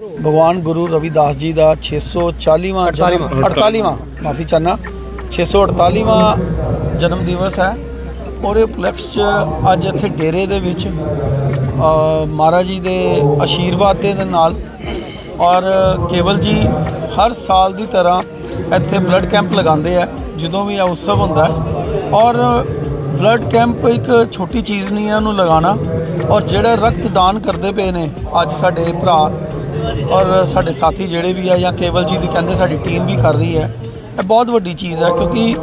ਭਗਵਾਨ ਗੁਰੂ ਰਵਿਦਾਸ ਜੀ ਦਾ 640ਵਾਂ ਜਨਮ 48ਵਾਂ ਮਾਫੀ ਚਾਹਨਾ 648ਵਾਂ ਜਨਮ ਦਿਵਸ ਹੈ। ਉਹਦੇ ਉਪਲਕਸ਼ 'ਚ ਅੱਜ ਇੱਥੇ ਡੇਰੇ ਦੇ ਵਿੱਚ ਮਹਾਰਾਜ ਜੀ ਦੇ ਆਸ਼ੀਰਵਾਦ ਦੇ ਨਾਲ ਔਰ ਕੇਵਲ ਜੀ ਹਰ ਸਾਲ ਦੀ ਤਰ੍ਹਾਂ ਇੱਥੇ ਬਲੱਡ ਕੈਂਪ ਲਗਾਉਂਦੇ ਆ ਜਦੋਂ ਵੀ ਇਹ ਉਤਸਵ ਹੁੰਦਾ ਹੈ। ਔਰ ਬਲੱਡ ਕੈਂਪ ਇੱਕ ਛੋਟੀ ਚੀਜ਼ ਨਹੀਂ ਹੈ ਉਹਨੂੰ ਲਗਾਉਣਾ। ਔਰ ਜਿਹੜੇ ਰਕਤਦਾਨ ਕਰਦੇ ਪਏ ਨੇ ਅੱਜ ਸਾਡੇ ਭਰਾ ਔਰ ਸਾਡੇ ਸਾਥੀ ਜਿਹੜੇ ਵੀ ਆ ਜਾਂ ਕੇਵਲ ਜੀ ਦੀ ਕਹਿੰਦੇ ਸਾਡੀ ਟੀਮ ਵੀ ਕਰ ਰਹੀ ਹੈ, ਇਹ ਬਹੁਤ ਵੱਡੀ ਚੀਜ਼ ਹੈ ਕਿਉਂਕਿ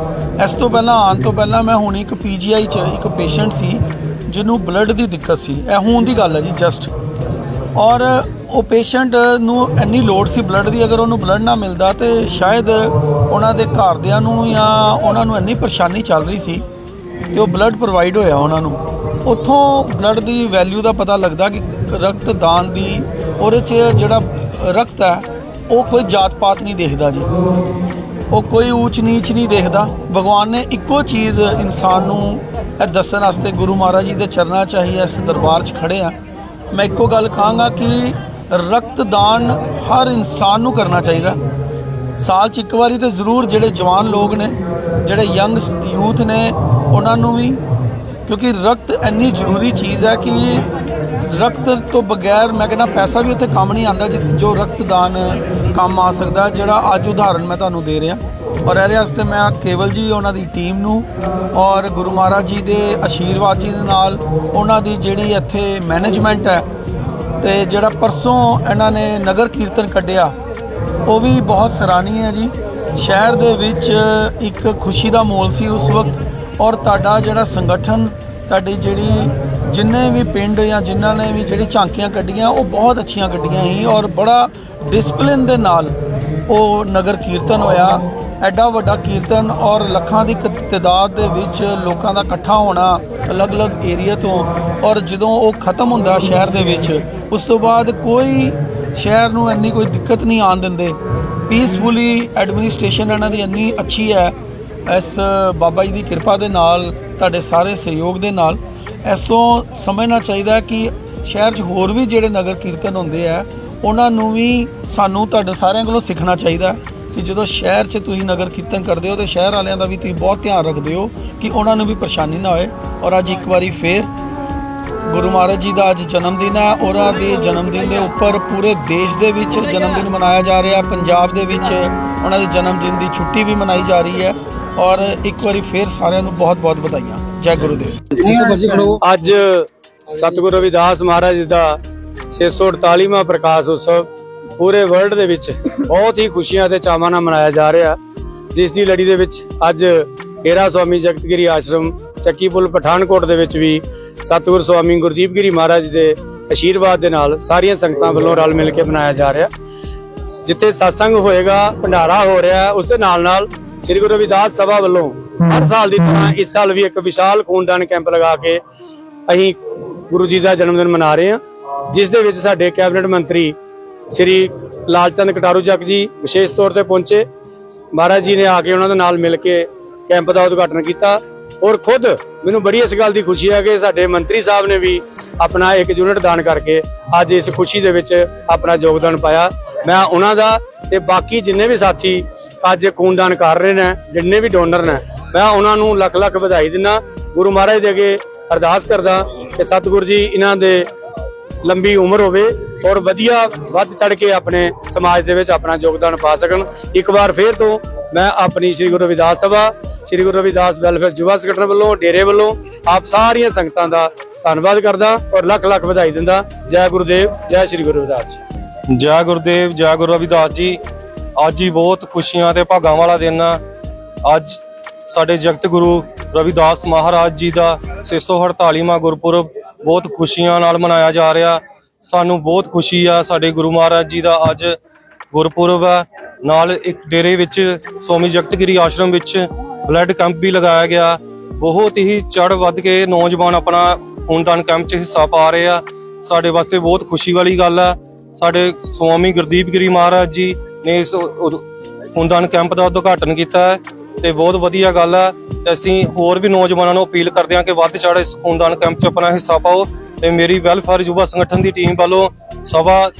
ਇਸ ਤੋਂ ਪਹਿਲਾਂ, ਆਉਣ ਤੋਂ ਪਹਿਲਾਂ ਮੈਂ ਹੁਣ ਇੱਕ ਪੀਜੀਆਈ 'ਚ ਇੱਕ ਪੇਸ਼ੈਂਟ ਸੀ, ਜਿਹਨੂੰ ਬਲੱਡ ਦੀ ਦਿੱਕਤ ਸੀ। ਇਹ ਹੁਣ ਦੀ ਗੱਲ ਹੈ ਜੀ ਜਸਟ ਔਰ ਉਹ ਪੇਸ਼ੈਂਟ ਨੂੰ ਇੰਨੀ ਲੋੜ ਸੀ ਬਲੱਡ ਦੀ, ਅਗਰ ਉਹਨੂੰ ਬਲੱਡ ਨਾ ਮਿਲਦਾ ਤੇ ਸ਼ਾਇਦ ਉਹਨਾਂ ਦੇ ਘਰਦਿਆਂ ਨੂੰ ਜਾਂ ਉਹਨਾਂ ਨੂੰ ਇੰਨੀ ਪਰੇਸ਼ਾਨੀ ਚੱਲ ਰਹੀ ਸੀ ਤੇ ਉਹ ਬਲੱਡ ਪ੍ਰੋਵਾਈਡ ਹੋਇਆ ਉਹਨਾਂ ਨੂੰ। ਉੱਥੋਂ ਬਲੱਡ ਦੀ ਵੈਲਿਊ ਦਾ ਪਤਾ ਲੱਗਦਾ ਕਿ ਰਕਤਦਾਨ ਦੀ ਉਹਦੇ 'ਚ ਜਿਹੜਾ ਰਕਤ ਹੈ, ਉਹ ਕੋਈ ਜਾਤ ਪਾਤ ਨਹੀਂ ਦੇਖਦਾ ਜੀ। ਉਹ ਕੋਈ ਊਚ ਨੀਚ ਨਹੀਂ ਦੇਖਦਾ। ਭਗਵਾਨ ਨੇ ਇੱਕੋ ਚੀਜ਼ ਇਨਸਾਨ ਨੂੰ ਇਹ ਦੱਸਣ ਵਾਸਤੇ ਗੁਰੂ ਮਹਾਰਾਜ ਜੀ ਦੇ ਚਰਨਾਂ 'ਚ ਹੀ ਇਸ ਦਰਬਾਰ 'ਚ ਖੜੇ ਆ ਮੈਂ ਇੱਕੋ ਗੱਲ ਕਹਾਂਗਾ ਕਿ ਰਕਤਦਾਨ ਹਰ ਇਨਸਾਨ ਨੂੰ ਕਰਨਾ ਚਾਹੀਦਾ। ਸਾਲ 'ਚ ਇੱਕ ਵਾਰੀ ਤੇ ਜ਼ਰੂਰ ਜਿਹੜੇ ਜਵਾਨ ਲੋਕ ਨੇ, ਜਿਹੜੇ ਯੰਗ ਯੂਥ ਨੇ, ਉਹਨਾਂ ਨੂੰ ਵੀ, ਕਿਉਂਕਿ ਰਕਤ ਇੰਨੀ ਜ਼ਰੂਰੀ ਚੀਜ਼ ਹੈ ਕਿ ਰਕਤ ਤੋਂ ਬਗੈਰ ਮੈਂ ਕਹਿੰਦਾ ਪੈਸਾ ਵੀ ਉੱਥੇ ਕੰਮ ਨਹੀਂ ਆਉਂਦਾ ਜਿ- ਜੋ ਰਕਤਦਾਨ ਕੰਮ ਆ ਸਕਦਾ, ਜਿਹੜਾ ਅੱਜ ਉਦਾਹਰਨ ਮੈਂ ਤੁਹਾਨੂੰ ਦੇ ਰਿਹਾ। ਔਰ ਇਹਦੇ ਵਾਸਤੇ ਮੈਂ ਕੇਵਲ ਜੀ ਉਹਨਾਂ ਦੀ ਟੀਮ ਨੂੰ ਔਰ ਗੁਰੂ ਮਹਾਰਾਜ ਜੀ ਦੇ ਆਸ਼ੀਰਵਾਦ ਜੀ ਦੇ ਨਾਲ ਉਹਨਾਂ ਦੀ ਜਿਹੜੀ ਇੱਥੇ ਮੈਨੇਜਮੈਂਟ ਹੈ ਤੇ ਜਿਹੜਾ ਪਰਸੋਂ ਇਹਨਾਂ ਨੇ ਨਗਰ ਕੀਰਤਨ ਕੱਢਿਆ, ਉਹ ਵੀ ਬਹੁਤ ਸਰਾਹਨੀय ਹੈ ਜੀ। ਸ਼ਹਿਰ ਦੇ ਵਿੱਚ ਇੱਕ ਖੁਸ਼ੀ ਦਾ ਮੋਲ ਸੀ ਉਸ ਵਕਤ ਔਰ ਤੁਹਾਡਾ ਜਿਹੜਾ ਸੰਗਠਨ, ਤੁਹਾਡੀ ਜਿਹੜੀ ਜਿੰਨੇ ਵੀ ਪਿੰਡ ਜਾਂ ਜਿਨ੍ਹਾਂ ਨੇ ਵੀ ਜਿਹੜੀ ਝਾਂਕੀਆਂ ਕੱਢੀਆਂ, ਉਹ ਬਹੁਤ ਅੱਛੀਆਂ ਕੱਢੀਆਂ ਸੀ ਔਰ ਬੜਾ ਡਿਸਪਲਿਨ ਦੇ ਨਾਲ ਉਹ ਨਗਰ ਕੀਰਤਨ ਹੋਇਆ। ਐਡਾ ਵੱਡਾ ਕੀਰਤਨ ਔਰ ਲੱਖਾਂ ਦੀ ਕ- ਤਾਦਾਦ ਦੇ ਵਿੱਚ ਲੋਕਾਂ ਦਾ ਇਕੱਠਾ ਹੋਣਾ ਅਲੱਗ-ਅਲੱਗ ਏਰੀਆ ਤੋਂ ਔਰ ਜਦੋਂ ਉਹ ਖਤਮ ਹੁੰਦਾ ਸ਼ਹਿਰ ਦੇ ਵਿੱਚ, ਉਸ ਤੋਂ ਬਾਅਦ ਕੋਈ ਸ਼ਹਿਰ ਨੂੰ ਇੰਨੀ ਕੋਈ ਦਿੱਕਤ ਨਹੀਂ ਆਣ ਦਿੰਦੇ। ਪੀਸਫੁਲੀ ਐਡਮਿਨਿਸਟ੍ਰੇਸ਼ਨ ਇਹਨਾਂ ਦੀ ਇੰਨੀ ਅੱਛੀ ਹੈ। ਇਸ ਬਾਬਾ ਜੀ ਦੀ ਕਿਰਪਾ ਦੇ ਨਾਲ, ਤੁਹਾਡੇ ਸਾਰੇ ਸਹਿਯੋਗ ਦੇ ਨਾਲ ਇਸ ਤੋਂ ਸਮਝਣਾ ਚਾਹੀਦਾ ਕਿ ਸ਼ਹਿਰ 'ਚ ਹੋਰ ਵੀ ਜਿਹੜੇ ਨਗਰ ਕੀਰਤਨ ਹੁੰਦੇ ਆ, ਉਹਨਾਂ ਨੂੰ ਵੀ ਸਾਨੂੰ ਤੁਹਾਡੇ ਸਾਰਿਆਂ ਕੋਲੋਂ ਸਿੱਖਣਾ ਚਾਹੀਦਾ ਕਿ ਜਦੋਂ ਸ਼ਹਿਰ 'ਚ ਤੁਸੀਂ ਨਗਰ ਕੀਰਤਨ ਕਰਦੇ ਹੋ ਤੇ ਸ਼ਹਿਰ ਵਾਲਿਆਂ ਦਾ ਵੀ ਤੁਸੀਂ ਬਹੁਤ ਧਿਆਨ ਰੱਖਦੇ ਹੋ ਕਿ ਉਹਨਾਂ ਨੂੰ ਵੀ ਪਰੇਸ਼ਾਨੀ ਨਾ ਹੋਏ। ਔਰ ਅੱਜ ਇੱਕ ਵਾਰੀ ਫੇਰ ਗੁਰੂ ਮਹਾਰਾਜ ਜੀ ਦਾ ਅੱਜ ਜਨਮ ਦਿਨ ਹੈ, ਉਹਨਾਂ ਦੇ ਜਨਮ ਦਿਨ ਦੇ ਉੱਪਰ ਪੂਰੇ ਦੇਸ਼ ਦੇ ਵਿੱਚ ਜਨਮ ਦਿਨ ਮਨਾਇਆ ਜਾ ਰਿਹਾ, ਪੰਜਾਬ ਦੇ ਵਿੱਚ ਉਹਨਾਂ ਦੇ ਜਨਮ ਦਿਨ ਦੀ ਛੁੱਟੀ ਵੀ ਮਨਾਈ ਜਾ ਰਹੀ ਹੈ। ਔਰ ਇੱਕ ਵਾਰੀ ਫੇਰ ਸਾਰਿਆਂ ਨੂੰ ਬਹੁਤ ਬਹੁਤ ਵਧਾਈਆਂ। ਜੈ ਗੁਰੂਦੇਵ। ਅੱਜ ਸਤਿਗੁਰੂ ਰਵਿਦਾਸ ਮਹਾਰਾਜ ਜੀ ਦਾ 648ਵਾਂ ਪ੍ਰਕਾਸ਼ ਉਤਸਵ ਪੂਰੇ ਵਰਲਡ ਦੇ ਵਿੱਚ ਬਹੁਤ ਹੀ ਖੁਸ਼ੀਆਂ ਤੇ ਚਾਵਾਂ ਨਾਲ ਮਨਾਇਆ ਜਾ ਰਿਹਾ। ਜਿਸ ਦੀ ਲੜੀ ਦੇ ਵਿੱਚ ਅੱਜ ਡੇਰਾ ਸਵਾਮੀ ਜਗਤਗਿਰੀ ਆਸ਼ਰਮ ਚੱਕੀ ਪੁਲ ਪਠਾਨਕੋਟ ਦੇ ਵਿੱਚ ਵੀ ਸਤਿਗੁਰੂ ਸਵਾਮੀ ਗੁਰਦੀਪ ਗਿਰੀ ਮਹਾਰਾਜ ਦੇ ਆਸ਼ੀਰਵਾਦ ਦੇ ਨਾਲ ਸਾਰੀਆਂ ਸੰਗਤਾਂ ਵੱਲੋਂ ਰਲ ਮਿਲ ਕੇ ਮਨਾਇਆ ਜਾ ਰਿਹਾ। ਜਿੱਥੇ satsang ਹੋਏਗਾ ਭੰਡਾਰਾ ਹੋ ਰਿਹਾ ਉਸ ਦੇ ਨਾਲ ਨਾਲ ਸ੍ਰੀ ਗੁਰੂ ਰਵਿਦਾਸ ਸਭਾ ਵੱਲੋਂ ਹਰ ਸਾਲ ਦੀ ਤਰ੍ਹਾਂ ਇਸ ਸਾਲ ਵੀ ਇੱਕ ਵਿਸ਼ਾਲ ਖੂਨਦਾਨ ਕੈਂਪ ਲਗਾ ਕੇ ਅਸੀਂ ਗੁਰੂ ਜੀ ਦਾ ਜਨਮ ਦਿਨ ਮਨਾ ਰਹੇ ਹਾਂ, ਜਿਸ ਦੇ ਵਿੱਚ ਸਾਡੇ ਕੈਬਨਿਟ ਮੰਤਰੀ ਸ੍ਰੀ ਲਾਲਚੰਦ ਕਟਾਰੂ ਚੱਕ ਜੀ ਵਿਸ਼ੇਸ਼ ਤੌਰ ਤੇ ਪਹੁੰਚੇ। ਮਹਾਰਾਜ ਜੀ ਨੇ ਆ ਕੇ ਉਹਨਾਂ ਦੇ ਨਾਲ ਮਿਲ ਕੇ ਕੈਂਪ ਦਾ ਉਦਘਾਟਨ ਕੀਤਾ ਔਰ ਖੁਦ ਮੈਨੂੰ ਬੜੀ ਇਸ ਗੱਲ ਦੀ ਖੁਸ਼ੀ ਹੈ ਕਿ ਸਾਡੇ ਮੰਤਰੀ ਸਾਹਿਬ ਨੇ ਵੀ ਆਪਣਾ ਇੱਕ ਯੂਨਿਟ ਦਾਨ ਕਰਕੇ ਅੱਜ ਇਸ ਖੁਸ਼ੀ ਦੇ ਵਿੱਚ ਆਪਣਾ ਯੋਗਦਾਨ ਪਾਇਆ। ਮੈਂ ਉਹਨਾਂ ਦਾ ਤੇ ਬਾਕੀ ਜਿੰਨੇ ਵੀ ਸਾਥੀ ਅੱਜ ਖੂਨਦਾਨ ਕਰ ਰਹੇ ਨੇ, ਜਿੰਨੇ ਵੀ ਡੋਨਰ ਨੇ ਮੈਂ ਉਹਨਾਂ ਨੂੰ ਲੱਖ ਲੱਖ ਵਧਾਈ ਦਿੰਦਾ। ਗੁਰੂ ਮਹਾਰਾਜ ਦੇ ਅੱਗੇ ਅਰਦਾਸ ਕਰਦਾ ਕਿ ਸਤਿਗੁਰੂ ਜੀ ਇਹਨਾਂ ਦੇ ਲੰਬੀ ਉਮਰ ਹੋਵੇ ਔਰ ਵਧੀਆ ਵੱਧ ਚੜ ਕੇ ਆਪਣੇ ਸਮਾਜ ਦੇ ਵਿੱਚ ਆਪਣਾ ਯੋਗਦਾਨ ਪਾ ਸਕਣ। ਇੱਕ ਵਾਰ ਫੇਰ ਤੋਂ ਮੈਂ ਆਪਣੀ ਸ੍ਰੀ ਗੁਰੂ ਰਵਿਦਾਸ ਸਭਾ, ਸ੍ਰੀ ਗੁਰੂ ਰਵਿਦਾਸ ਵੈਲਫੇਅਰ ਯੁਵਾ ਸੰਗਠਨ ਵੱਲੋਂ, ਡੇਰੇ ਵੱਲੋਂ ਆਪ ਸਾਰੀਆਂ ਸੰਗਤਾਂ ਦਾ ਧੰਨਵਾਦ ਕਰਦਾ ਔਰ ਲੱਖ ਲੱਖ ਵਧਾਈ ਦਿੰਦਾ। ਜੈ ਗੁਰਦੇਵ, ਜੈ ਸ੍ਰੀ ਗੁਰੂ ਰਵਿਦਾਸ ਜੀ। ਜੈ ਗੁਰਦੇਵ, ਜੈ ਗੁਰੂ ਰਵਿਦਾਸ ਜੀ। ਅੱਜ ਹੀ ਬਹੁਤ ਖੁਸ਼ੀਆਂ ਤੇ ਭਾਗਾਂ ਵਾਲਾ ਦਿਨ ਆ। ਅੱਜ ਸਾਡੇ ਜਗਤ ਗੁਰੂ ਰਵਿਦਾਸ ਮਹਾਰਾਜ ਜੀ ਦਾ 648ਵਾਂ ਗੁਰਪੁਰਬ ਬਹੁਤ ਖੁਸ਼ੀਆਂ ਨਾਲ ਮਨਾਇਆ ਜਾ ਰਿਹਾ। ਸਾਨੂੰ ਬਹੁਤ ਖੁਸ਼ੀ ਆ, ਸਾਡੇ ਗੁਰੂ ਮਹਾਰਾਜ ਜੀ ਦਾ ਅੱਜ ਗੁਰਪੁਰਬ ਆ। ਨਾਲ ਇੱਕ ਡੇਰੇ ਵਿੱਚ ਸਵਾਮੀ ਜਗਤਗਿਰੀ ਆਸ਼ਰਮ ਵਿੱਚ ਬਲੱਡ ਕੈਂਪ ਵੀ ਲਗਾਇਆ ਗਿਆ। ਬਹੁਤ ਹੀ ਚੜ ਵੱਧ ਕੇ ਨੌਜਵਾਨ ਆਪਣਾ ਖੂਨਦਾਨ ਕੈਂਪ 'ਚ ਹਿੱਸਾ ਪਾ ਰਹੇ ਆ। ਸਾਡੇ ਵਾਸਤੇ ਬਹੁਤ ਖੁਸ਼ੀ ਵਾਲੀ ਗੱਲ ਆ। ਸਾਡੇ ਸਵਾਮੀ ਗੁਰਦੀਪ ਗਿਰੀ ਮਹਾਰਾਜ ਜੀ ਨੇ ਇਸ ਖੂਨਦਾਨ ਕੈਂਪ ਦਾ ਉਦਘਾਟਨ ਕੀਤਾ ਹੈ। ਤੇ ਬਹੁਤ ਵਧੀਆ ਗੱਲ ਹੈ ਤੇ ਅਸੀਂ ਹੋਰ ਵੀ ਨੌਜਵਾਨਾਂ ਨੂੰ ਅਪੀਲ ਕਰਦੇ ਹਾਂ ਕਿ ਵੱਧ ਚੜ੍ਹ ਇਸ ਖੂਨਦਾਨ ਕੈਂਪ 'ਚ ਆਪਣਾ ਹਿੱਸਾ ਪਾਓ ਤੇ ਮੇਰੀ ਵੈਲਫੇਅਰ ਯੁਵਾ ਸੰਗਠਨ ਦੀ ਟੀਮ ਵੱਲੋਂ ਸਭਾ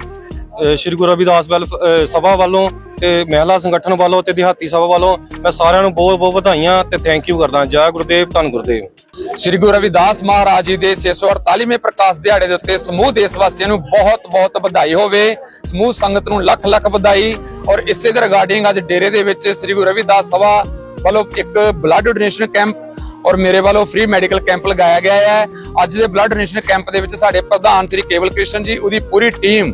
ਸ਼੍ਰੀ ਗੁਰੂ ਰਵਿਦਾਸ ਵੈਲਫ ਸਭਾ ਵੱਲੋਂ ਤੇ ਮਹਿਲਾ ਸੰਗਠਨ ਵੱਲੋਂ ਤੇ ਦਿਹਾਤੀ ਸਭਾ ਵੱਲੋਂ ਮੈਂ ਸਾਰਿਆਂ ਨੂੰ ਬਹੁਤ ਬਹੁਤ ਵਧਾਈਆਂ ਤੇ ਥੈਂਕ ਯੂ ਕਰਦਾ ਜੈ ਗੁਰਦੇਵ, ਧੰਨ ਗੁਰਦੇਵ। ਸ੍ਰੀ ਗੁਰੂ ਰਵਿਦਾਸ ਮਹਾਰਾਜ ਜੀ ਦੇ 648ਵੇਂ ਪ੍ਰਕਾਸ਼ ਦਿਹਾੜੇ ਦੇ ਉੱਤੇ ਸਮੂਹ ਦੇਸ਼ ਵਾਸੀਆਂ ਨੂੰ ਬਹੁਤ-ਬਹੁਤ ਵਧਾਈ ਹੋਵੇ। ਸਮੂਹ ਸੰਗਤ ਨੂੰ ਲੱਖ-ਲੱਖ ਵਧਾਈ। ਔਰ ਇਸੇ ਦੇ ਰਿਗਾਰਡਿੰਗ ਅੱਜ ਡੇਰੇ ਦੇ ਵਿੱਚ ਸ੍ਰੀ ਗੁਰੂ ਰਵਿਦਾਸ ਸਭਾ ਵੱਲੋਂ ਇੱਕ ਬਲੱਡ ਡੋਨੇਸ਼ਨ ਕੈਂਪ ਔਰ ਮੇਰੇ ਵੱਲੋਂ ਫ੍ਰੀ ਮੈਡੀਕਲ ਕੈਂਪ ਲਗਾਇਆ ਗਿਆ ਹੈ। ਅੱਜ ਦੇ ਬਲੱਡ ਡੋਨੇਸ਼ਨ ਕੈਂਪ ਦੇ ਵਿੱਚ ਸਾਡੇ ਪ੍ਰਧਾਨ ਸ੍ਰੀ ਕੇਵਲ ਕ੍ਰਿਸ਼ਨ ਜੀ, ਉਹਦੀ ਪੂਰੀ ਟੀਮ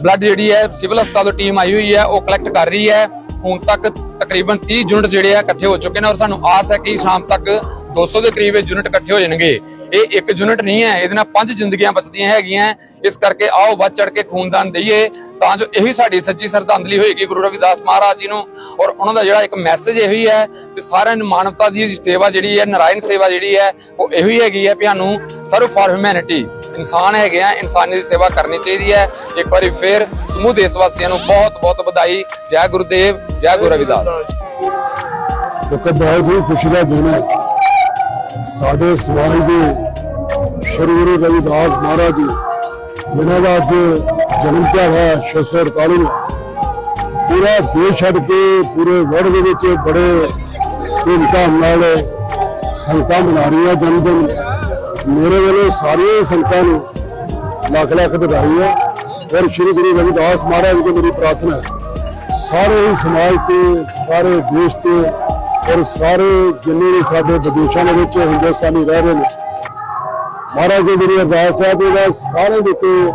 ਬਲੱਡ ਜਿਹੜੀ ਹੈ, ਸਿਵਲ ਹਸਪਤਾਲ ਤੋਂ ਟੀਮ ਆਈ ਹੋਈ ਹੈ, ਉਹ ਕਲੈਕਟ ਕਰ ਰਹੀ ਹੈ। ਹੁਣ ਤੱਕ ਤਕਰੀਬਨ 30 ਯੂਨਿਟ ਜਿਹੜੇ ਆ ਇਕੱਠੇ ਹੋ ਚੁੱਕੇ ਨੇ ਔਰ ਸਾਨੂੰ ਆਸ ਹੈ ਕਿ ਸ਼ਾਮ ਤੱਕ 200 ਦੇ ਕਰੀਬ ਇਹ ਯੂਨਿਟ ਇਕੱਠੇ ਹੋ ਜਾਣਗੇ। ਇਹ ਇੱਕ ਯੂਨਿਟ ਨਹੀਂ ਹੈ, ਇਹਦੇ ਨਾਲ ਪੰਜ ਜ਼ਿੰਦਗੀਆਂ ਬਚਦੀਆਂ ਹੈਗੀਆਂ। ਇਸ ਕਰਕੇ ਆਓ ਵੱਧ ਚੜ ਕੇ ਖੂਨਦਾਨ ਦਈਏ। ਤਾਂ ਜੋ ਇਹੀ ਸਾਡੀ ਸੱਚੀ ਸ਼ਰਧਾਂਜਲੀ ਹੋਏਗੀ ਗੁਰੂ ਰਵਿਦਾਸ ਮਹਾਰਾਜ ਜੀ ਨੂੰ। ਔਰ ਉਹਨਾਂ ਦਾ ਜਿਹੜਾ ਇੱਕ ਮੈਸੇਜ ਇਹੀ ਹੈ ਕਿ ਸਾਰਿਆਂ ਨੂੰ ਮਾਨਵਤਾ ਦੀ ਸੇਵਾ ਜਿਹੜੀ ਹੈ, ਨਾਰਾਇਣ ਸੇਵਾ ਜਿਹੜੀ ਹੈ, ਉਹ ਇਹੀ ਹੈਗੀ ਹੈ ਵੀ ਸਾਨੂੰ ਸਰਵ ਫਾਰ ਹਿਊਮੈਨਿਟੀ ਇਨਸਾਨ ਹੈਗੇ ਆ, ਇਨਸਾਨੀ ਦੀ ਸੇਵਾ ਕਰਨੀ ਚਾਹੀਦੀ ਹੈ। ਇੱਕ ਵਾਰੀ ਫੇਰ ਸਮੂਹ ਦੇਸ਼ ਵਾਸੀਆਂ ਨੂੰ ਬਹੁਤ ਬਹੁਤ ਵਧਾਈ। ਜੈ ਗੁਰਦੇਵ, ਜੈ ਗੁਰੂ ਰਵਿਦਾਸ। ਇੱਕ ਬਹੁਤ ਹੀ ਖੁਸ਼ੀ ਦਾ ਦਿਨ ਹੈ। ਸਾਡੇ ਸਮਾਜ ਦੇ ਸ਼੍ਰੀ ਗੁਰੂ ਰਵਿਦਾਸ ਮਹਾਰਾਜ ਜੀ, ਜਿਨ੍ਹਾਂ ਦਾ ਅੱਜ ਜਨਮ ਦਿਹਾੜਾ ਹੈ 648ਵਾਂ ਪੂਰਾ ਦੇਸ਼ ਛੱਡ ਕੇ ਪੂਰੇ ਵਰਲਡ ਦੇ ਵਿੱਚ ਬੜੇ ਧੂਮਧਾਮ ਨਾਲ ਸੰਗਤਾਂ ਮਨਾ ਰਹੀਆਂ ਜਨਮ ਦਿਨ ਮੇਰੇ ਵੱਲੋਂ ਸਾਰੀਆਂ ਸੰਗਤਾਂ ਨੂੰ ਲੱਖ ਲੱਖ ਵਧਾਈ ਹੈ ਔਰ ਸ਼੍ਰੀ ਗੁਰੂ ਰਵਿਦਾਸ ਮਹਾਰਾਜ ਦੀ ਮੇਰੀ ਪ੍ਰਾਰਥਨਾ ਹੈ, ਸਾਰੇ ਹੀ ਸਮਾਜ ਤੇ, ਸਾਰੇ ਦੇਸ਼ ਤੇ ਔਰ ਸਾਰੇ ਜਿੰਨੇ ਵੀ ਸਾਡੇ ਵਿਦੇਸ਼ਾਂ ਦੇ ਵਿੱਚ ਹਿੰਦੁਸਤਾਨੀ ਰਹਿ ਰਹੇ ਨੇ, ਮਹਾਰਾਜ ਜੀ, ਮੇਰੀ ਅਰਦਾਸ ਹੈ ਕਿ ਦਾ ਸਾਰੇ ਦੇ ਉੱਤੇ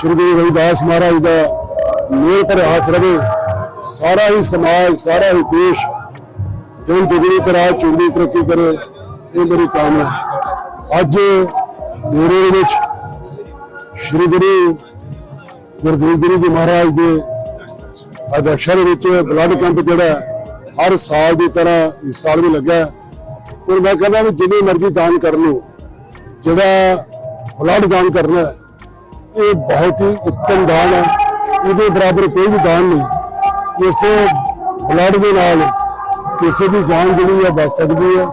ਸ਼੍ਰੀ ਗੁਰੂ ਰਵਿਦਾਸ ਮਹਾਰਾਜ ਦਾ ਮੇਰ ਪਰ ਹੱਥ ਰਵੇ। ਸਾਰਾ ਹੀ ਸਮਾਜ, ਸਾਰਾ ਹੀ ਦੇਸ਼ ਦਿਨ ਦੁਗਣੀ ਤਰ੍ਹਾਂ ਚੁੰਗੀ ਤਰੱਕੀ ਕਰੇ, ਇਹ ਮੇਰੀ ਕਾਮਨਾ ਹੈ। ਅੱਜ ਡੇਰੇ ਦੇ ਵਿੱਚ ਸ਼੍ਰੀ ਗੁਰੂ ਗੁਰਦੇਵ ਗੁਰੂ ਜੀ ਮਹਾਰਾਜ ਦੇ ਅਧਿਕਸ਼ਤਾ ਦੇ ਵਿੱਚ ਬਲੱਡ ਕੈਂਪ ਜਿਹੜਾ ਹਰ ਸਾਲ ਦੀ ਤਰ੍ਹਾਂ ਇਸ ਸਾਲ ਵੀ ਲੱਗਾ ਹੈ। ਔਰ ਮੈਂ ਕਹਿੰਦਾ ਵੀ ਜਿੰਨੀ ਮਰਜ਼ੀ ਦਾਨ ਕਰ ਲਓ, ਜਿਹੜਾ ਬਲੱਡ ਦਾਨ ਕਰਨਾ ਇਹ ਬਹੁਤ ਹੀ ਉੱਤਮ ਦਾਨ ਹੈ। ਇਹਦੇ ਬਰਾਬਰ ਕੋਈ ਵੀ ਦਾਨ ਨਹੀਂ। ਇਸ ਬਲੱਡ ਦੇ ਨਾਲ ਕਿਸੇ ਦੀ ਜਾਨ ਜਿਹੜੀ ਹੈ ਬਚ ਸਕਦੀ ਹੈ।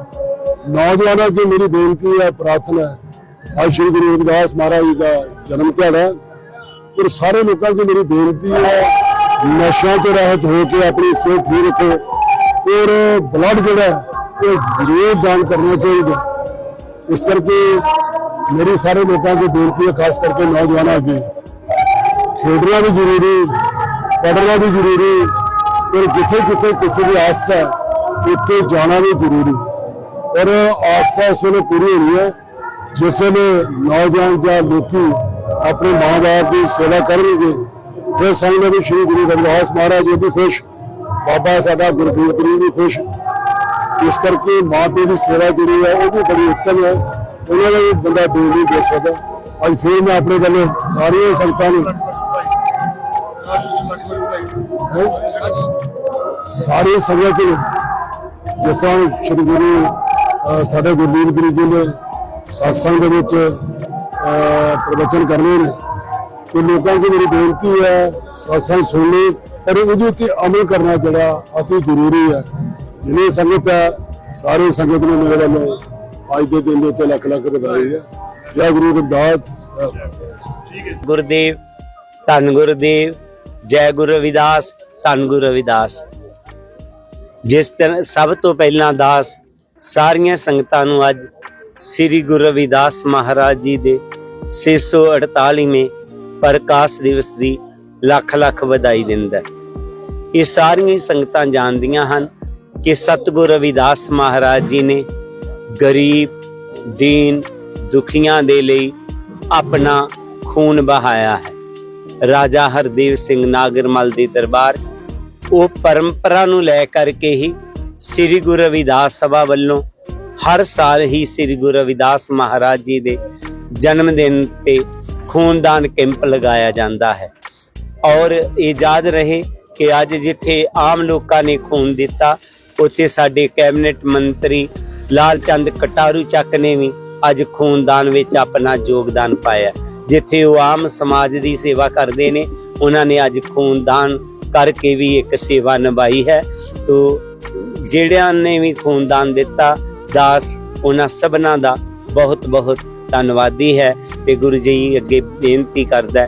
ਨੌਜਵਾਨਾਂ ਅੱਗੇ ਮੇਰੀ ਬੇਨਤੀ ਹੈ, ਪ੍ਰਾਰਥਨਾ ਹੈ। ਅੱਜ ਸ਼੍ਰੀ ਗੁਰੂ ਰਵਿਦਾਸ ਮਹਾਰਾਜ ਜੀ ਦਾ ਜਨਮ ਦਿਹਾੜਾ ਔਰ ਸਾਰੇ ਲੋਕਾਂ ਦੀ ਮੇਰੀ ਬੇਨਤੀ ਹੈ, ਨਸ਼ਿਆਂ ਤੋਂ ਰਹਿਤ ਹੋ ਕੇ ਆਪਣੀ ਸਿਹਤ ਠੀਕ ਰੱਖੋ। ਔਰ ਬਲੱਡ ਜਿਹੜਾ ਉਹ ਜ਼ਰੂਰ ਦਾਨ ਕਰਨਾ ਚਾਹੀਦਾ ਇਸ ਕਰਕੇ ਮੇਰੀ ਸਾਰੇ ਲੋਕਾਂ ਦੀ ਬੇਨਤੀ ਹੈ, ਖਾਸ ਕਰਕੇ ਨੌਜਵਾਨਾਂ ਅੱਗੇ। ਖੇਡਣਾ ਵੀ ਜ਼ਰੂਰੀ, ਪੜ੍ਹਨਾ ਵੀ ਜ਼ਰੂਰੀ, ਔਰ ਜਿੱਥੇ ਜਿੱਥੇ ਕਿਸੇ ਦੀ ਆਸ ਹੈ, ਉੱਥੇ ਜਾਣਾ ਵੀ ਜ਼ਰੂਰੀ। ਔਰ ਆਸ ਉਸ ਵੇਲੇ ਪੂਰੀ ਹੋਣੀ ਹੈ, ਜਿਸ ਵੇਲੇ ਨੌਜਵਾਨ ਜਾਂ ਲੋਕੀ ਆਪਣੇ ਮਾਂ-ਬਾਪ ਦੀ ਸੇਵਾ ਕਰਨਗੇ, ਫਿਰ ਸਮਝੋ ਵੀ ਸ਼੍ਰੀ ਗੁਰੂ ਰਵਿਦਾਸ ਮਹਾਰਾਜ ਜੀ ਵੀ ਖੁਸ਼ ਬਾਬਾ ਸਾਡਾ ਗੁਰਦੀਪ ਗੁਰੂ ਵੀ ਖੁਸ਼। ਇਸ ਕਰਕੇ ਮਾਂ ਪਿਓ ਦੀ ਸੇਵਾ ਜਿਹੜੀ ਹੈ ਉਹ ਵੀ ਬੜੀ ਉੱਤਮ ਹੈ। ਉਹਨਾਂ ਦਾ ਵੀ ਬੰਦਾ ਦੂਰ ਨਹੀਂ ਦੇ ਸਕਦਾ। ਅੱਜ ਫਿਰ ਮੈਂ ਆਪਣੇ ਵੱਲੋਂ ਸਾਰੀਆਂ ਸੰਗਤਾਂ ਨੂੰ ਸਾਰੇ ਸਾਰੀ ਸੰਗਤ ਨੂੰ ਜਿਸ ਤਰ੍ਹਾਂ ਸ਼੍ਰੀ ਗੁਰੂ ਸਾਡੇ ਗੁਰਦੀਪ ਗੁਰੂ ਜੀ ਨੇ satsang ਦੇ ਵਿੱਚ, ਅਹ, ਪ੍ਰਵਚਨ ਕਰਨੇ ਨੇ। ਤੇ ਲੋਕਾਂ ਦੀ ਮੇਰੀ ਬੇਨਤੀ ਹੈ satsang ਸੁਣ ਲਈ ਪਰ ਉਹਦੇ ਉੱਤੇ ਅਮਲ ਕਰਨਾ ਜਿਹੜਾ ਅਤੀ ਜ਼ਰੂਰੀ ਹੈ। ਜਿਨੇ ਸੰਗਤ ਹੈ, ਸਾਰੇ ਸੰਗਤ ਨੂੰ ਮੇਰੇ ਵੱਲੋਂ ਅੱਜ ਦੇ ਦਿਨ ਦੇ ਉੱਤੇ ਲੱਖ ਲੱਖ ਵਧਾਈ ਹੈ ਜੈ ਗੁਰੂ ਰਵਿਦਾਸ ਗੁਰਦੇਵ, ਧੰਨ ਗੁਰਦੇਵ, ਜੈ ਗੁਰੂ ਰਵਿਦਾਸ, ਧੰਨ ਗੁਰੂ ਰਵਿਦਾਸ। ਜਿਸ ਤਰ੍ਹਾਂ ਸਭ ਤੋਂ ਪਹਿਲਾਂ ਦਾਸ, ਸਾਰੀਆਂ ਸੰਗਤਾਂ ਨੂੰ ਅੱਜ ਸ੍ਰੀ ਗੁਰੂ ਰਵਿਦਾਸ ਮਹਾਰਾਜ ਜੀ ਦੇ 648ਵੇਂ ਪ੍ਰਕਾਸ਼ ਦਿਵਸ ਦੀ ਲੱਖ ਲੱਖ ਵਧਾਈ ਦਿੰਦਾ ਇਹ ਸਾਰੀਆਂ ਸੰਗਤਾਂ ਜਾਣਦੀਆਂ ਹਨ ਕਿ ਸਤਿਗੁਰੂ ਰਵਿਦਾਸ ਮਹਾਰਾਜ ਜੀ ਨੇ ਗਰੀਬ, ਦੀਨ, ਦੁਖੀਆਂ ਦੇ ਲਈ ਆਪਣਾ ਖੂਨ ਬਹਾਇਆ ਹੈ। ਰਾਜਾ ਹਰਦੇਵ ਸਿੰਘ ਨਾਗਰਮਲ ਦੇ ਦਰਬਾਰ 'ਚ ਉਹ ਪਰੰਪਰਾ ਨੂੰ ਲੈ ਕਰਕੇ ਹੀ ਸ੍ਰੀ ਗੁਰੂ ਰਵਿਦਾਸ ਸਭਾ ਵੱਲੋਂ ਹਰ ਸਾਲ ਹੀ ਸ੍ਰੀ ਗੁਰੂ ਰਵਿਦਾਸ ਮਹਾਰਾਜ ਜੀ ਦੇ ਜਨਮ ਦਿਨ ਤੇ ਖੂਨਦਾਨ ਕੈਂਪ ਲਗਾਇਆ ਜਾਂਦਾ ਹੈ। ਔਰ ਇਹ ਯਾਦ ਰਹੇ ਕਿ ਅੱਜ ਜਿੱਥੇ ਆਮ ਲੋਕਾਂ ਨੇ ਖੂਨ ਦਿੱਤਾ, ਉੱਥੇ ਸਾਡੇ ਕੈਬਨਿਟ ਮੰਤਰੀ ਲਾਲ ਚੰਦ ਕਟਾਰੂ ਚੱਕ ਨੇ ਵੀ ਅੱਜ ਖੂਨਦਾਨ ਵਿੱਚ ਆਪਣਾ ਯੋਗਦਾਨ ਪਾਇਆ। ਜਿੱਥੇ ਉਹ ਆਮ ਸਮਾਜ ਦੀ ਸੇਵਾ ਕਰਦੇ ਨੇ, ਉਹਨਾਂ ਨੇ ਅੱਜ ਖੂਨਦਾਨ ਕਰਕੇ ਵੀ ਇੱਕ ਸੇਵਾ ਨਿਭਾਈ ਹੈ। ਤੋ ਜਿਹੜਿਆਂ ਨੇ ਵੀ ਖੂਨਦਾਨ ਦਿੱਤਾ, ਦਾਸ ਉਹਨਾਂ ਸਭਨਾਂ ਦਾ ਬਹੁਤ ਬਹੁਤ ਧੰਨਵਾਦੀ ਹੈ ਤੇ ਗੁਰੂ ਜੀ ਅੱਗੇ ਬੇਨਤੀ ਕਰਦਾ